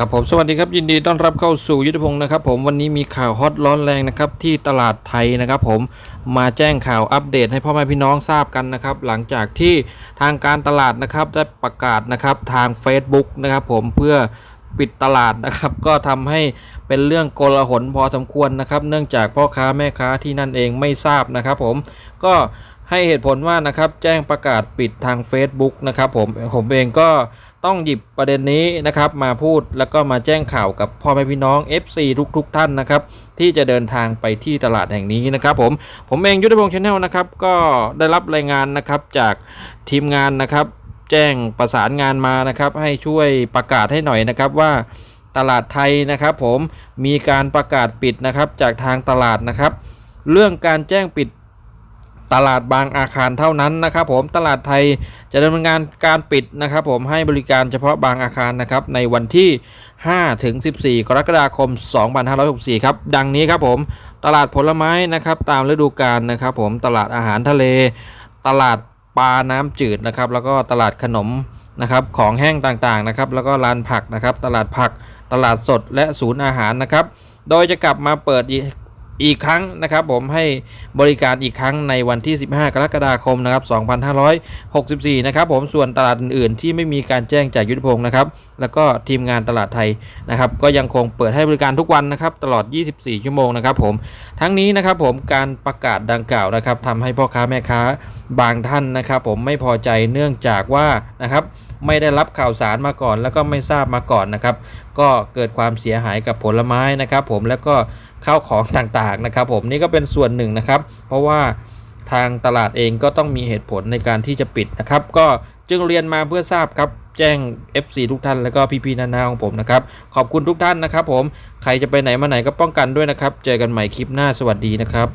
ครับผมสวัสดีครับยินดีต้อนรับเข้าสู่ยุทธพงศ์นะครับผมวันนี้มีข่าวฮอตร้อนแรงนะครับที่ตลาดไทยนะครับผมมาแจ้งข่าวอัปเดตให้พ่อแม่พี่น้องทราบกันนะครับหลังจากที่ทางการตลาดนะครับได้ประกาศนะครับทาง Facebook นะครับผมเพื่อปิดตลาดนะครับก็ทำให้เป็นเรื่องโกลาหลพอสมควรนะครับ เนื่องจากพ่อค้าแม่ค้าที่นั่นเองไม่ทราบนะครับผมก็ให้เหตุผลว่านะครับแจ้งประกาศปิดทาง Facebook นะครับผมผมเองก็ต้องหยิบประเด็นนี้นะครับมาพูดแล้วก็มาแจ้งข่าวกับพ่อแม่พี่น้อง FC ทุกๆทท่านนะครับที่จะเดินทางไปที่ตลาดแห่งนี้นะครับผมผมเองยุทธพงศ์ชาแนลนะครับก็ได้รับรายงานนะครับจากทีมงานนะครับแจ้งประสานงานมานะครับให้ช่วยประกาศให้หน่อยนะครับว่าตลาดไทยนะครับผมมีการประกาศปิดนะครับจากทางตลาดนะครับ เรื่องการแจ้งปิด ตลาดบางอาคารเท่านั้นนะครับผมตลาดไทยจะดำเนินงานการปิดนะครับผมให้บริการเฉพาะบางอาคารนะครับในวันที่ 5 ถึง 14 กรกฎาคม 2564 ครับ ดังนี้ครับผมตลาดผลไม้นะครับตามฤดูกาลนะครับผมตลาดอาหารทะเล ตลาดปลาน้ำจืดนะครับแล้วก็ตลาดขนมนะครับของแห้งต่างๆนะครับแล้วก็ร้านผักนะครับตลาดผักตลาดสดและศูนย์อาหารนะครับ โดยจะกลับมาเปิดอี อีกครั้งนะครับผมให้บริการอีกครั้งในวันที่ 15 กรกฎาคมนะครับ2564 นะครับผมส่วนตลาดอื่นๆ ที่ไม่มีการแจ้งจากยุทธพงศ์นะครับ แล้วก็ทีมงานตลาดไทยนะครับ ก็ยังคงเปิดให้บริการทุกวันนะครับ ตลอด 24 ชั่วโมงนะครับผมทั้งนี้นะครับผมการประกาศดังกล่าวนะครับทำให้พ่อค้าแม่ค้าบางท่านนะครับ ผมไม่พอใจเนื่องจากว่านะครับ ไม่ได้รับข่าวสารมาก่อน แล้วก็ไม่ทราบมาก่อนนะครับ ก็เกิดความเสียหายกับผลไม้นะครับ ผมแล้วก็ข้าวของต่างๆนะครับ ผมนี่ก็เป็นส่วนหนึ่งนะครับ เพราะว่าทางตลาดเองก็ต้องมีเหตุผลในการที่จะปิดนะครับ ก็จึงเรียนมาเพื่อทราบครับแจ้ง FC ทุกท่านแล้วก็พี่ๆนานาของผมนะครับ ขอบคุณทุกท่านนะครับ ผมใครจะไปไหนมาไหนก็ป้องกันด้วยนะครับ เจอกันใหม่คลิปหน้าสวัสดีนะครับ